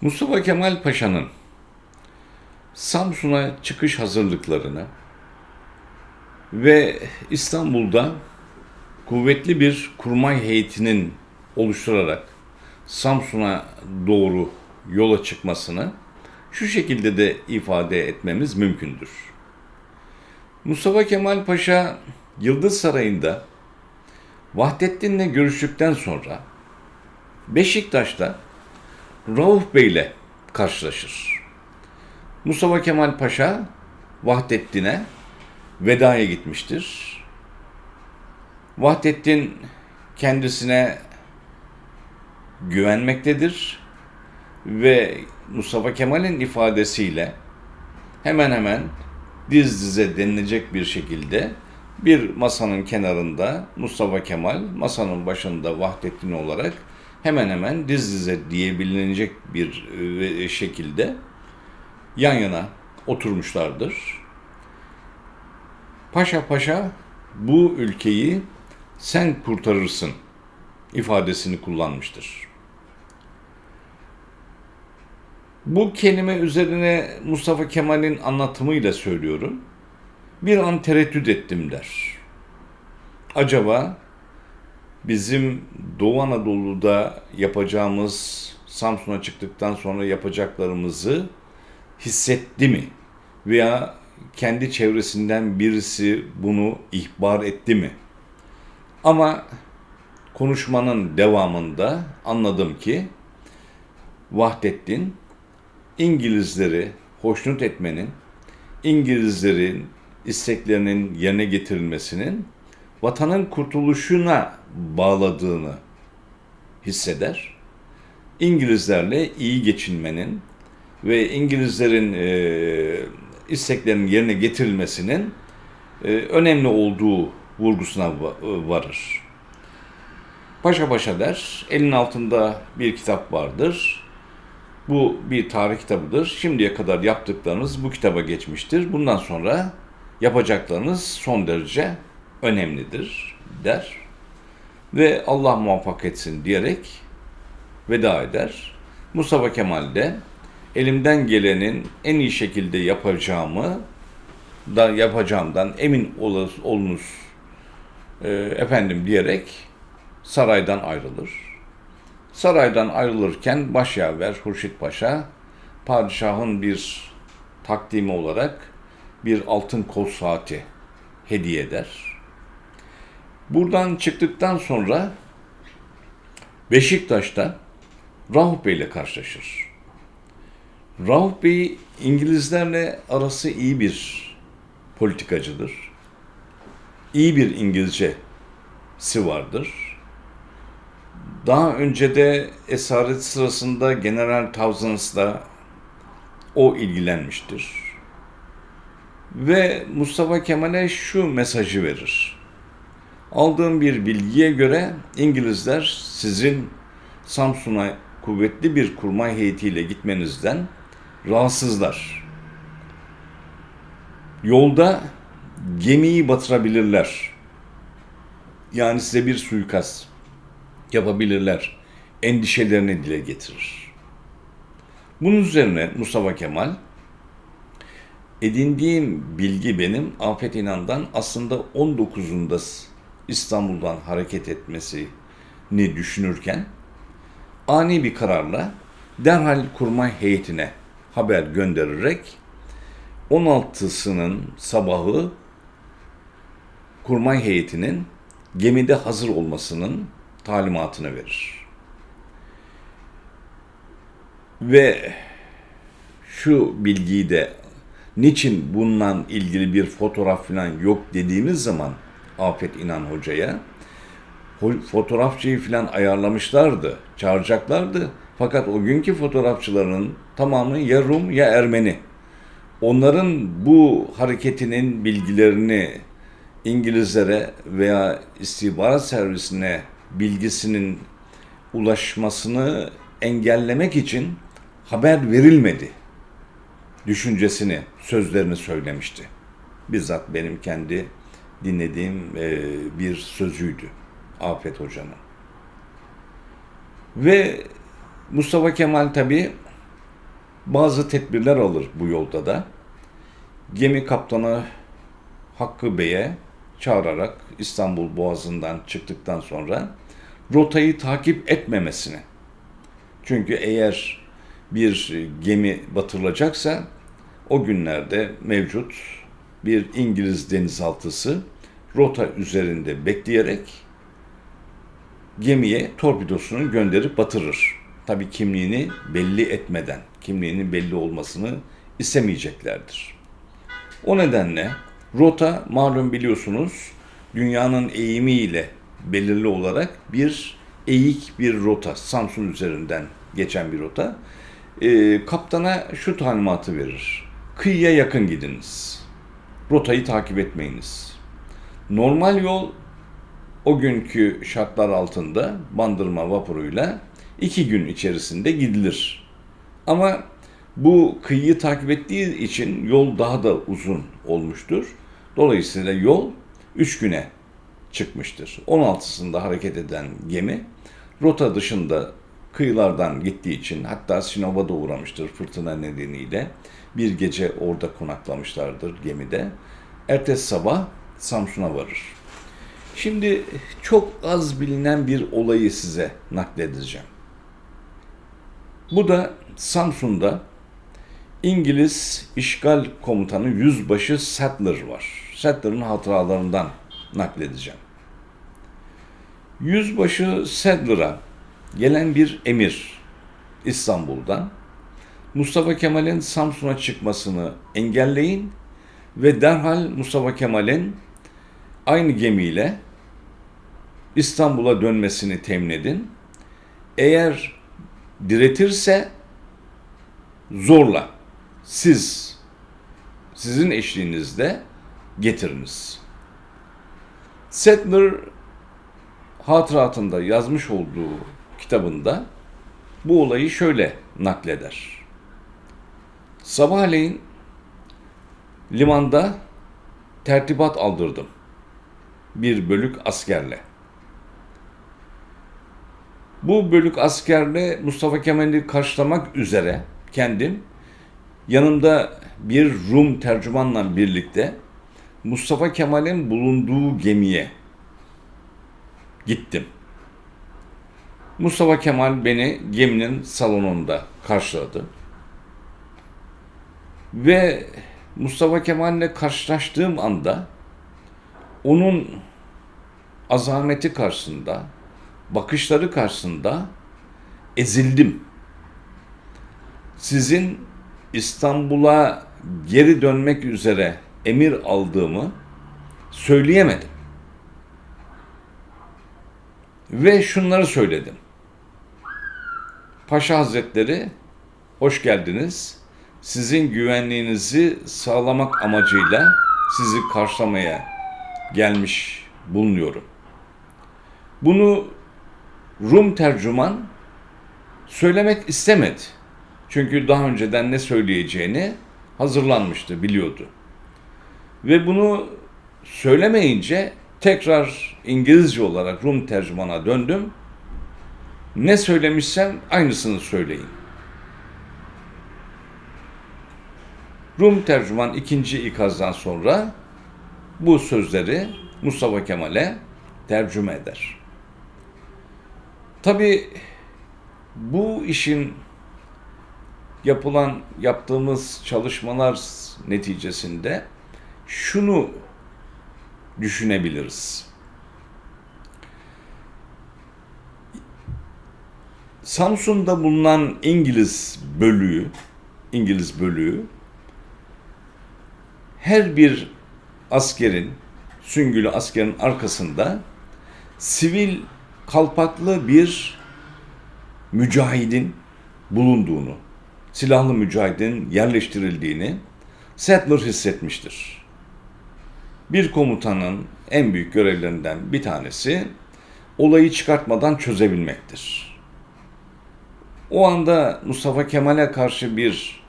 Mustafa Kemal Paşa'nın Samsun'a çıkış hazırlıklarını ve İstanbul'da kuvvetli bir kurmay heyetinin oluşturarak Samsun'a doğru yola çıkmasını şu şekilde de ifade etmemiz mümkündür. Mustafa Kemal Paşa Yıldız Sarayı'nda Vahdettin'le görüştükten sonra Beşiktaş'ta Rauf Bey ile karşılaşır. Mustafa Kemal Paşa Vahdettin'e vedaya gitmiştir. Vahdettin kendisine güvenmektedir ve Mustafa Kemal'in ifadesiyle hemen hemen diz dize denilecek bir şekilde bir masanın kenarında Mustafa Kemal, masanın başında Vahdettin olarak hemen hemen diz dize diyebilinecek bir e, şekilde yan yana oturmuşlardır. Paşa paşa bu ülkeyi sen kurtarırsın ifadesini kullanmıştır. Bu kelime üzerine Mustafa Kemal'in anlatımıyla söylüyorum. Bir an tereddüt ettim der. Acaba bizim Doğu Anadolu'da yapacağımız Samsun'a çıktıktan sonra yapacaklarımızı hissetti mi? Veya kendi çevresinden birisi bunu ihbar etti mi? Ama konuşmanın devamında anladım ki Vahdettin İngilizleri hoşnut etmenin, İngilizlerin isteklerinin yerine getirilmesinin vatanın kurtuluşuna bağladığını hisseder. İngilizlerle iyi geçinmenin ve İngilizlerin e, isteklerinin yerine getirilmesinin e, önemli olduğu vurgusuna varır. Paşa paşa der, elin altında bir kitap vardır. Bu bir tarih kitabıdır. Şimdiye kadar yaptıklarınız bu kitaba geçmiştir. Bundan sonra yapacaklarınız son derece önemlidir der. Ve Allah muvaffak etsin diyerek veda eder. Mustafa Kemal de elimden gelenin en iyi şekilde yapacağımı da yapacağımdan emin olunuz e, efendim diyerek saraydan ayrılır. Saraydan ayrılırken başyaver Hurşit Paşa padişahın bir takdimi olarak bir altın kol saati hediye eder. Buradan çıktıktan sonra Beşiktaş'ta Rauf Bey ile karşılaşır. Rauf Bey İngilizlerle arası iyi bir politikacıdır. İyi bir İngilizcesi vardır. Daha önce de esaret sırasında General Townsend'la o ilgilenmiştir. Ve Mustafa Kemal'e şu mesajı verir. Aldığım bir bilgiye göre İngilizler sizin Samsun'a kuvvetli bir kurmay heyetiyle gitmenizden rahatsızlar. Yolda gemiyi batırabilirler. Yani size bir suikast yapabilirler. Endişelerini dile getirir. Bunun üzerine Mustafa Kemal edindiğim bilgi benim Afet İnan'dan aslında 19'unda İstanbul'dan hareket etmesini düşünürken ani bir kararla derhal kurmay heyetine haber göndererek 16'sının sabahı kurmay heyetinin gemide hazır olmasının talimatını verir. Ve şu bilgiyi de niçin bundan ilgili bir fotoğraf falan yok dediğimiz zaman Afet İnan Hoca'ya fotoğrafçıyı falan ayarlamışlardı, çağıracaklardı. Fakat o günkü fotoğrafçıların tamamı ya Rum ya Ermeni. Onların bu hareketinin bilgilerini İngilizlere veya istihbarat servisine bilgisinin ulaşmasını engellemek için haber verilmedi düşüncesini, sözlerini söylemişti. Bizzat benim kendi dinlediğim e, bir sözüydü Afet Hoca'nın. Ve Mustafa Kemal tabi bazı tedbirler alır bu yolda da. Gemi kaptanı Hakkı Bey'e çağırarak İstanbul Boğazı'ndan çıktıktan sonra rotayı takip etmemesini. Çünkü eğer bir gemi batırılacaksa o günlerde mevcut bir İngiliz denizaltısı rota üzerinde bekleyerek gemiye torpidosunu gönderip batırır. Tabii kimliğini belli etmeden, kimliğinin belli olmasını istemeyeceklerdir. O nedenle rota malum biliyorsunuz dünyanın eğimiyle belirli olarak bir eğik bir rota, Samsun üzerinden geçen bir rota. Ee, kaptana şu talimatı verir. Kıyıya yakın gidiniz. Rotayı takip etmeyiniz. Normal yol o günkü şartlar altında bandırma vapuruyla iki gün içerisinde gidilir. Ama bu kıyıyı takip ettiği için yol daha da uzun olmuştur. Dolayısıyla yol 3 güne çıkmıştır. 16'sında hareket eden gemi rota dışında kıyılardan gittiği için hatta Sinop'a da uğramıştır fırtına nedeniyle. Bir gece orada konaklamışlardır gemide. Ertesi sabah Samsun'a varır. Şimdi çok az bilinen bir olayı size nakledeceğim. Bu da Samsun'da İngiliz işgal komutanı Yüzbaşı Sattler var. Sattler'ın hatıralarından nakledeceğim. Yüzbaşı Sattler'a gelen bir emir İstanbul'dan Mustafa Kemal'in Samsun'a çıkmasını engelleyin ve derhal Mustafa Kemal'in aynı gemiyle İstanbul'a dönmesini temin edin. Eğer diretirse zorla siz sizin eşliğinizde getiriniz. Settler hatıratında yazmış olduğu kitabında bu olayı şöyle nakleder. Sabahleyin limanda tertibat aldırdım. Bir bölük askerle. Bu bölük askerle Mustafa Kemal'i karşılamak üzere kendim yanımda bir Rum tercümanla birlikte Mustafa Kemal'in bulunduğu gemiye gittim. Mustafa Kemal beni geminin salonunda karşıladı. Ve Mustafa Kemal'le karşılaştığım anda onun azameti karşısında, bakışları karşısında ezildim. Sizin İstanbul'a geri dönmek üzere emir aldığımı söyleyemedim. Ve şunları söyledim. Paşa Hazretleri hoş geldiniz. Sizin güvenliğinizi sağlamak amacıyla sizi karşılamaya gelmiş bulunuyorum. Bunu Rum tercüman söylemek istemedi. Çünkü daha önceden ne söyleyeceğini hazırlanmıştı, biliyordu. Ve bunu söylemeyince tekrar İngilizce olarak Rum tercümana döndüm. Ne söylemişsem aynısını söyleyin. Rum tercüman ikinci ikazdan sonra bu sözleri Mustafa Kemal'e tercüme eder. Tabi bu işin yapılan yaptığımız çalışmalar neticesinde şunu düşünebiliriz. Samsun'da bulunan İngiliz bölüğü, İngiliz bölüğü her bir askerin, süngülü askerin arkasında sivil kalpaklı bir mücahidin bulunduğunu, silahlı mücahidin yerleştirildiğini Sattler hissetmiştir. Bir komutanın en büyük görevlerinden bir tanesi olayı çıkartmadan çözebilmektir. O anda Mustafa Kemal'e karşı bir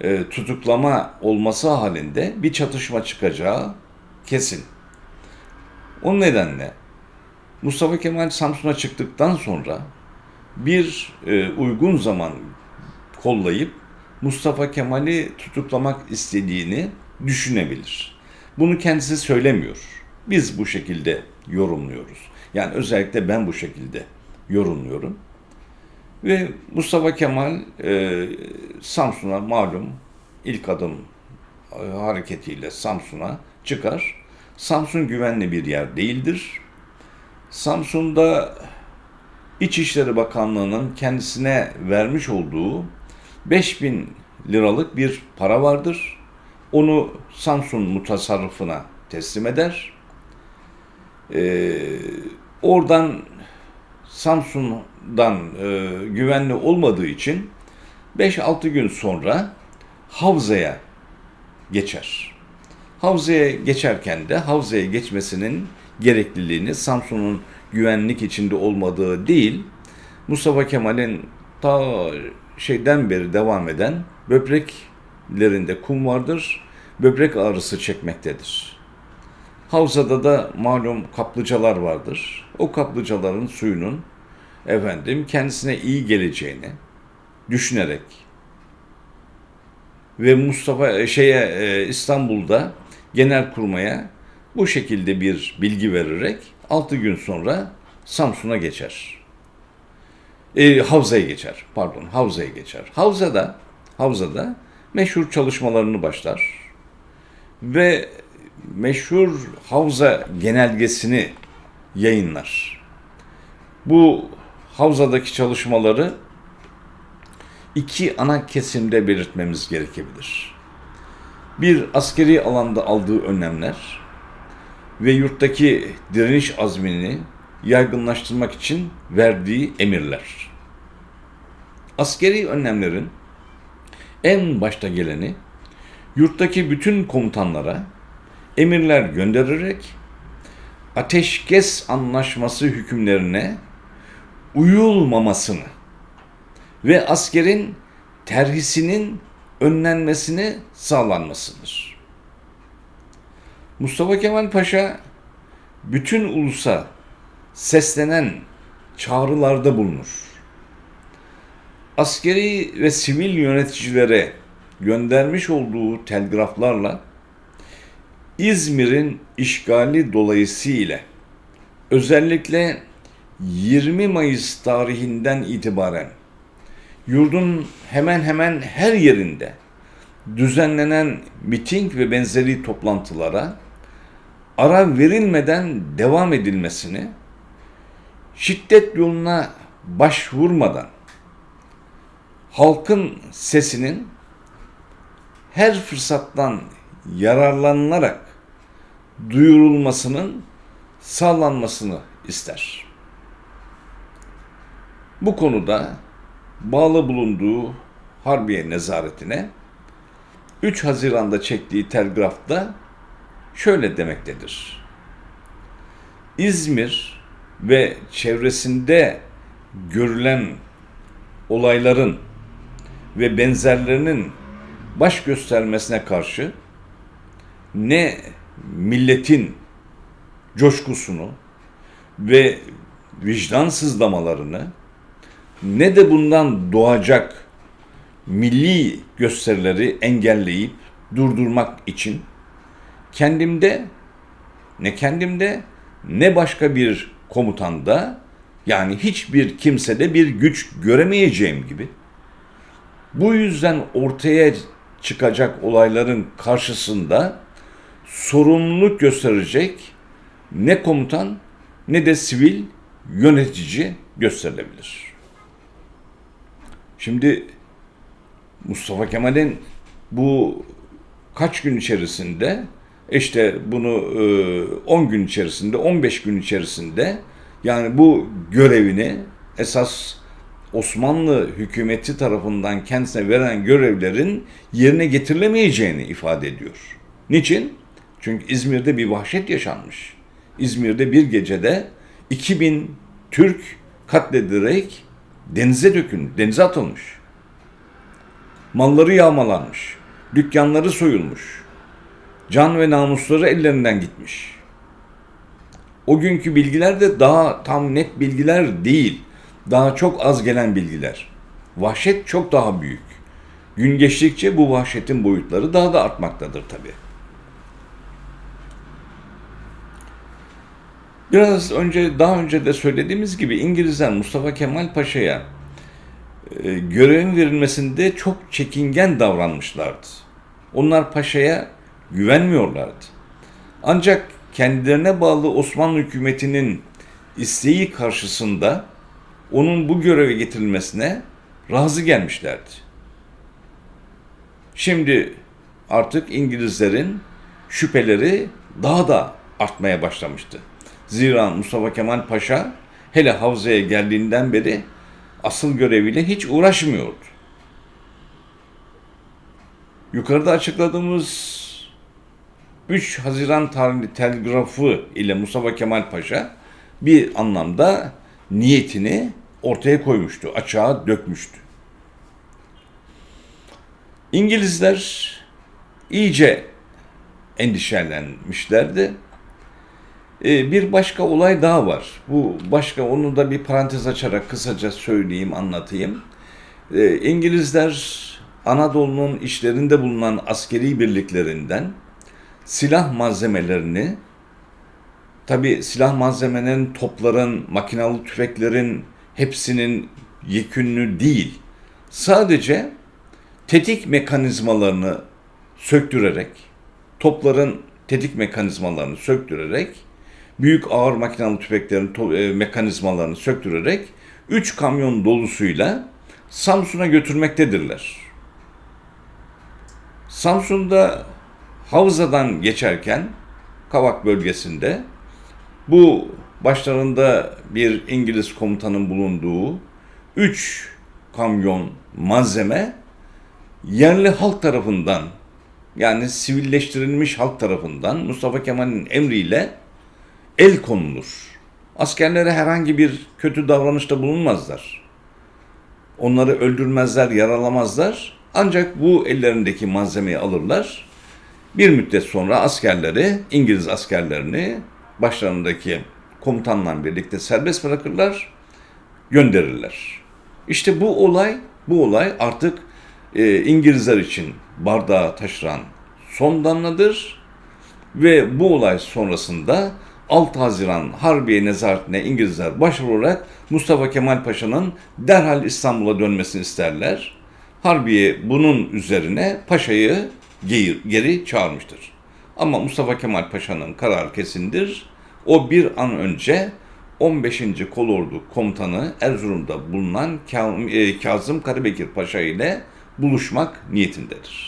e, tutuklama olması halinde bir çatışma çıkacağı kesin. O nedenle Mustafa Kemal Samsun'a çıktıktan sonra bir e, uygun zaman kollayıp Mustafa Kemal'i tutuklamak istediğini düşünebilir. Bunu kendisi söylemiyor. Biz bu şekilde yorumluyoruz. Yani özellikle ben bu şekilde yorumluyorum. Ve Mustafa Kemal e, Samsun'a malum ilk adım e, hareketiyle Samsun'a çıkar. Samsun güvenli bir yer değildir. Samsun'da İçişleri Bakanlığı'nın kendisine vermiş olduğu 5000 liralık bir para vardır. Onu Samsun mutasarrıfına teslim eder. Ee, oradan Samsun'dan e, güvenli olmadığı için 5-6 gün sonra Havza'ya geçer. Havza'ya geçerken de Havza'ya geçmesinin gerekliliğini Samsun'un güvenlik içinde olmadığı değil, Mustafa Kemal'in ta şeyden beri devam eden böbreklerinde kum vardır, böbrek ağrısı çekmektedir. Havzada da malum kaplıcalar vardır. O kaplıcaların suyunun efendim kendisine iyi geleceğini düşünerek ve Mustafa e, şeye e, İstanbul'da genel kurmaya bu şekilde bir bilgi vererek 6 gün sonra Samsun'a geçer. E, Havza'ya geçer. Pardon, Havza'ya geçer. Havza'da Havza'da meşhur çalışmalarını başlar. Ve meşhur Havza genelgesini yayınlar. Bu Havza'daki çalışmaları iki ana kesimde belirtmemiz gerekebilir. Bir askeri alanda aldığı önlemler ve yurttaki direniş azmini yaygınlaştırmak için verdiği emirler. Askeri önlemlerin en başta geleni yurttaki bütün komutanlara emirler göndererek ateşkes anlaşması hükümlerine uyulmamasını ve askerin terhisinin önlenmesini sağlanmasıdır. Mustafa Kemal Paşa bütün ulusa seslenen çağrılarda bulunur. Askeri ve sivil yöneticilere göndermiş olduğu telgraflarla İzmir'in işgali dolayısıyla özellikle 20 Mayıs tarihinden itibaren yurdun hemen hemen her yerinde düzenlenen miting ve benzeri toplantılara ara verilmeden devam edilmesini, şiddet yoluna başvurmadan halkın sesinin her fırsattan yararlanılarak duyurulmasının sağlanmasını ister. Bu konuda bağlı bulunduğu Harbiye nezaretine 3 Haziran'da çektiği telgrafta şöyle demektedir. İzmir ve çevresinde görülen olayların ve benzerlerinin baş göstermesine karşı ne milletin coşkusunu ve vicdan sızlamalarını ne de bundan doğacak milli gösterileri engelleyip durdurmak için kendimde ne kendimde ne başka bir komutanda yani hiçbir kimsede bir güç göremeyeceğim gibi bu yüzden ortaya çıkacak olayların karşısında sorumluluk gösterecek ne komutan ne de sivil yönetici gösterilebilir. Şimdi Mustafa Kemal'in bu kaç gün içerisinde işte bunu 10 e, gün içerisinde 15 gün içerisinde yani bu görevini esas Osmanlı hükümeti tarafından kendisine veren görevlerin yerine getirilemeyeceğini ifade ediyor. Niçin? Çünkü İzmir'de bir vahşet yaşanmış. İzmir'de bir gecede 2000 Türk katledilerek denize dökün, denize atılmış. Malları yağmalanmış, dükkanları soyulmuş. Can ve namusları ellerinden gitmiş. O günkü bilgiler de daha tam net bilgiler değil. Daha çok az gelen bilgiler. Vahşet çok daha büyük. Gün geçtikçe bu vahşetin boyutları daha da artmaktadır tabii. Biraz önce daha önce de söylediğimiz gibi İngilizler Mustafa Kemal Paşa'ya e, görevin verilmesinde çok çekingen davranmışlardı. Onlar paşaya güvenmiyorlardı. Ancak kendilerine bağlı Osmanlı hükümetinin isteği karşısında onun bu göreve getirilmesine razı gelmişlerdi. Şimdi artık İngilizlerin şüpheleri daha da artmaya başlamıştı. Zira Mustafa Kemal Paşa hele Havza'ya geldiğinden beri asıl göreviyle hiç uğraşmıyordu. Yukarıda açıkladığımız 3 Haziran tarihli telgrafı ile Mustafa Kemal Paşa bir anlamda niyetini ortaya koymuştu, açığa dökmüştü. İngilizler iyice endişelenmişlerdi. Ee, bir başka olay daha var. Bu başka onu da bir parantez açarak kısaca söyleyeyim, anlatayım. Ee, İngilizler Anadolu'nun işlerinde bulunan askeri birliklerinden silah malzemelerini tabi silah malzemenin, topların, makinalı tüfeklerin hepsinin yekünlü değil. Sadece tetik mekanizmalarını söktürerek, topların tetik mekanizmalarını söktürerek, büyük ağır makinalı tüfeklerin e, mekanizmalarını söktürerek 3 kamyon dolusuyla Samsun'a götürmektedirler. Samsun'da Havza'dan geçerken Kavak bölgesinde bu başlarında bir İngiliz komutanın bulunduğu 3 kamyon malzeme yerli halk tarafından yani sivilleştirilmiş halk tarafından Mustafa Kemal'in emriyle el konulur. Askerlere herhangi bir kötü davranışta bulunmazlar. Onları öldürmezler, yaralamazlar. Ancak bu ellerindeki malzemeyi alırlar. Bir müddet sonra askerleri, İngiliz askerlerini başlarındaki komutanla birlikte serbest bırakırlar, gönderirler. İşte bu olay, bu olay artık e, İngilizler için bardağı taşıran son damladır ve bu olay sonrasında 6 Haziran Harbiye Nezaretine İngilizler başvurarak Mustafa Kemal Paşa'nın derhal İstanbul'a dönmesini isterler. Harbiye bunun üzerine Paşa'yı geri, çağırmıştır. Ama Mustafa Kemal Paşa'nın kararı kesindir. O bir an önce 15. Kolordu Komutanı Erzurum'da bulunan e, Kazım Karabekir Paşa ile buluşmak niyetindedir.